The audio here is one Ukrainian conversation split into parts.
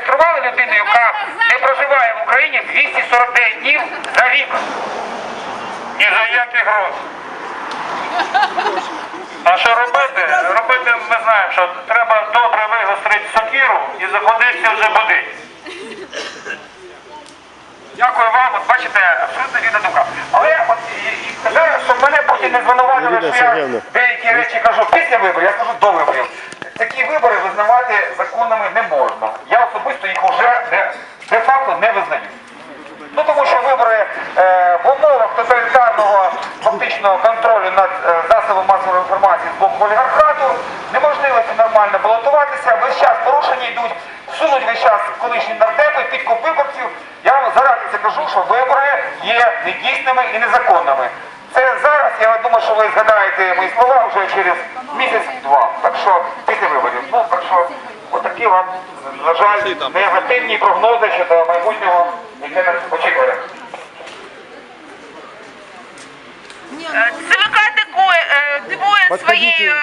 Реєстрували людину, яка не проживає в Україні 249 днів за рік. Ні за які гроші. А що робити? Робити ми знаємо, що треба добре вигострити сокиру і заходитися вже будить. Дякую вам, от бачите, абсолютно вільна думка. Але от і- і казали, щоб мене потім не звинуватили, що я деякі речі кажу після виборів, я скажу до виборів. Такі вибори визнавати законними не можна. Я особисто їх вже де, де-факто не визнаю. Ну тому що вибори е, в умовах тоталітарного фактичного контролю над е, засобами масової інформації з боку олігархату неможливості нормально балотуватися, весь час порушення йдуть, сунуть весь час колишні нардепи, підкуп виборців. Я вам заради це кажу, що вибори є недійсними і незаконними. Це зараз, я думаю, що ви згадаєте мої слова вже через місяць-два. Так що після виборів. Ну так що отакі на жаль, негативні прогнози щодо майбутнього, яке нас очікує. ЦВК дивує своєю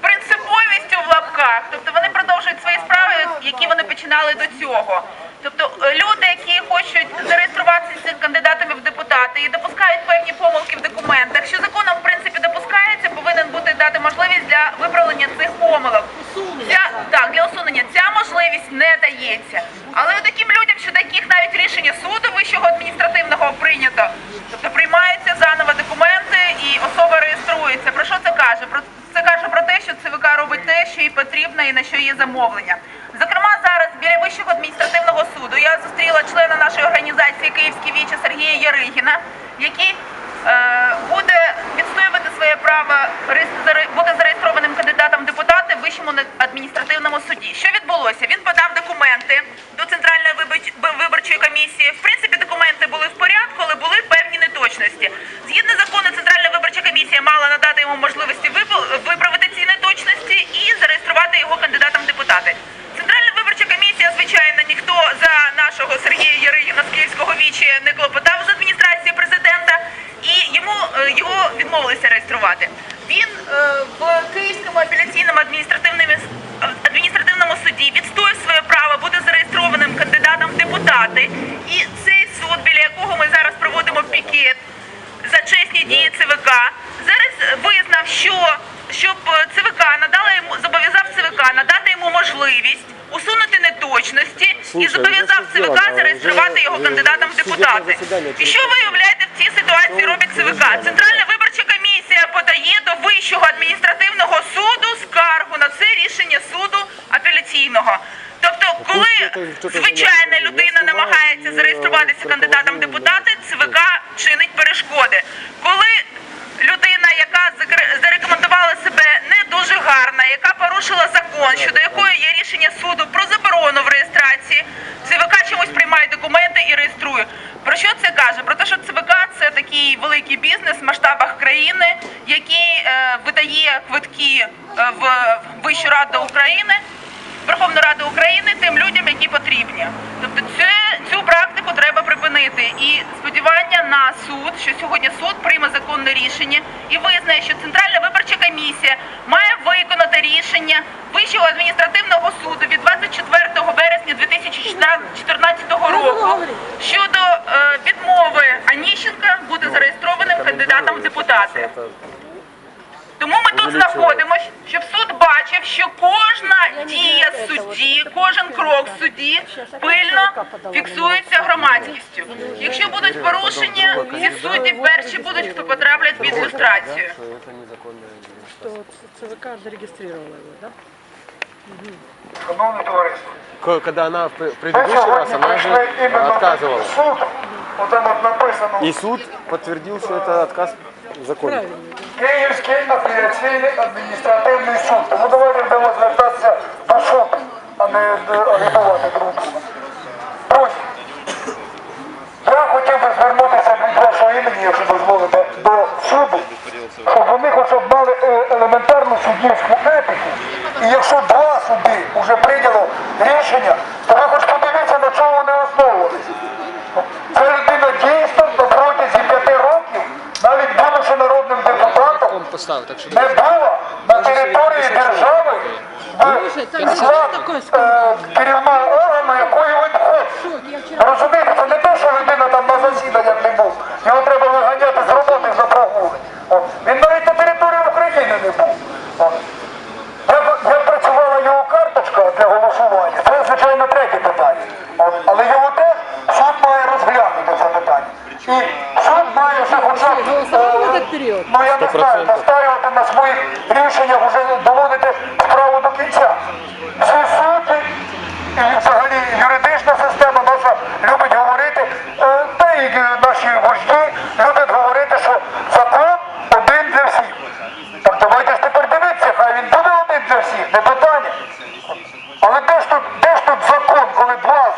принциповістю в лапках. Тобто вони продовжують свої справи, які вони починали до цього. Тобто е, люди, які хочуть зареєструватися кандидатами в депутати і допускають певні помилки в документах, що законом в принципі допускається, повинен бути дати можливість для виправлення цих помилок. Для можливість не дається. Але таким людям, що таких навіть рішення суду вищого адміністративного прийнято, тобто приймаються заново документи і особа реєструється. Про що це каже? Це каже про те, що ЦВК робить те, що їй потрібно і на що є замовлення. Зокрема, зараз біля вищого адміністративного суду я зустріла члена нашої організації Київські вічі Сергія Яригіна, який е, буде відстоювати своє право бути зареєстрованим кандидатом в депутати в вищому адміністративному суді. Що відбулося? Він подав документи до центральної виборч- виборчої комісії. В принципі, документи були в порядку, але були певні неточності. Згідно закону, центральна виборча комісія мала надати йому можливості виправити ці неточності і зареєструвати його кандидатом в депутати. Центральна виборча комісія, звичайно, ніхто за нашого Сергія Яригіна з Київського вічі не клопотав з адміністрації президента, і йому е, його відмовилися реєструвати. Е, в Київському апеляційному адміністративному адміністративному суді відстоїв своє право бути зареєстрованим кандидатом в депутати. І цей суд, біля якого ми зараз проводимо пікет, за чесні дії ЦВК. Зараз визнав, що щоб ЦВК надала йому зобов'язав ЦВК надати йому можливість усунути неточності і зобов'язав ну, ЦВК зареєструвати його е, кандидатом в депутати. І що виявляєте в цій ситуації робить ЦВК? Центральна виборча комісія подає до Вищого адміністративного суду скаргу на це рішення суду апеляційного. Тобто, коли звичайна людина намагається зареєструватися кандидатом в депутати, ЦВК чинить перешкоди. Коли людина, яка закре- зарекомендувала себе не дуже гарна, яка порушила закон, щодо якої є рішення суду про заборону в реєстрації, ЦВК чомусь приймає документи і реєструє. Про що це каже? Про те, що ЦВК це такий великий бізнес в масштабах країни, який е, видає квитки е, в Вищу Раду України. Верховну Раду України тим людям, які потрібні. Тобто це, цю практику треба припинити. І сподівання на суд, що сьогодні суд прийме законне рішення і визнає, що Центральна виборча комісія має виконати рішення Вищого адміністративного суду від 24 вересня 2014 року щодо е, відмови Аніщенка бути зареєстрованим кандидатом в депутати. Тому ми тут знаходимося, щоб суд бачив, що кожна дія судді, кожен крок судді пильно фіксується громадськістю. Якщо будуть порушення, ці судді перші будуть, хто потраплять під люстрацію. Что это незаконное дело. что вот ЦВК зарегистрировала его, да? Шановне товариство, К- Когда она в пр- ми предыдущий раз, сьогодні она же прийшли іменно отказывала. в суд, отам от написано И суд подтвердил, что это отказ законен. Київський апеляційний адміністративний суд. Тому давайте будемо звертатися до суду, а не агітувати друзі. Друзі, я хотів би звернутися від вашого імені, якщо дозволите, поставив. Так що не було на території держави в е, е, керівного органу, якої він хоче.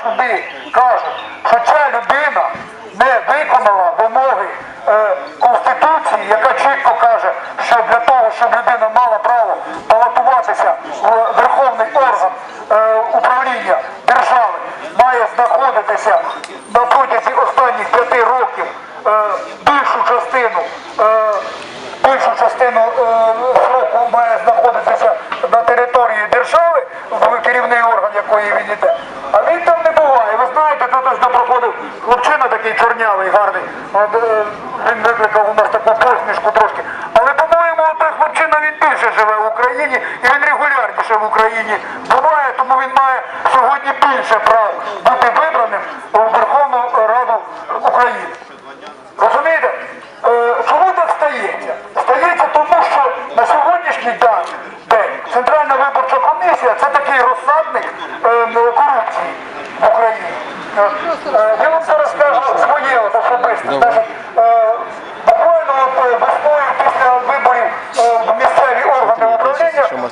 суди кажуть, що ця людина не виконала вимоги е, Конституції, яка чітко каже, що для того, щоб людина мала право балотуватися в верховний орган е, управління держави, має знаходитися на протязі останніх п'яти років е, більшу частину. прийняли гарний. Е, е, він викликав у нас таку посмішку трошки.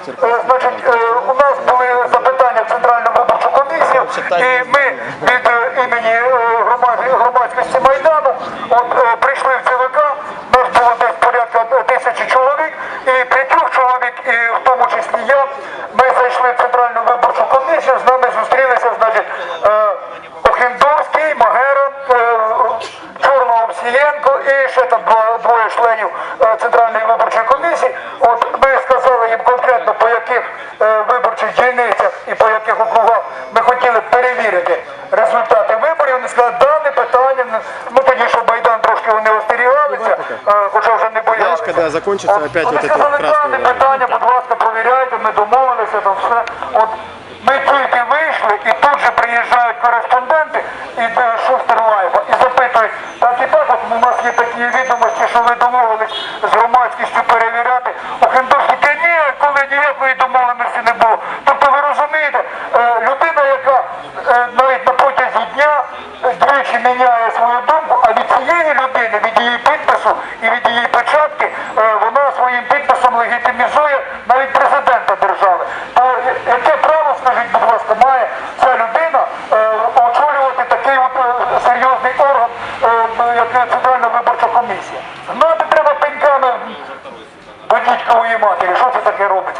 Е, значить, е, у нас були запитання в центральну виборчу комісію. і Закончиться, закончится опять вот это красное. питання, будь ласка, провіряйте, ми домовилися, там все. От ми тільки вийшли, і тут же приїжджають кореспонденти і э, е, Шустер Лайва і запитують, так і так, от у нас є такі відомості, що ви домовились з громадськістю перевіряти. У Хендуші комісія. Гнати треба пеньками в ній. Будіть кого матері, що це таке робить?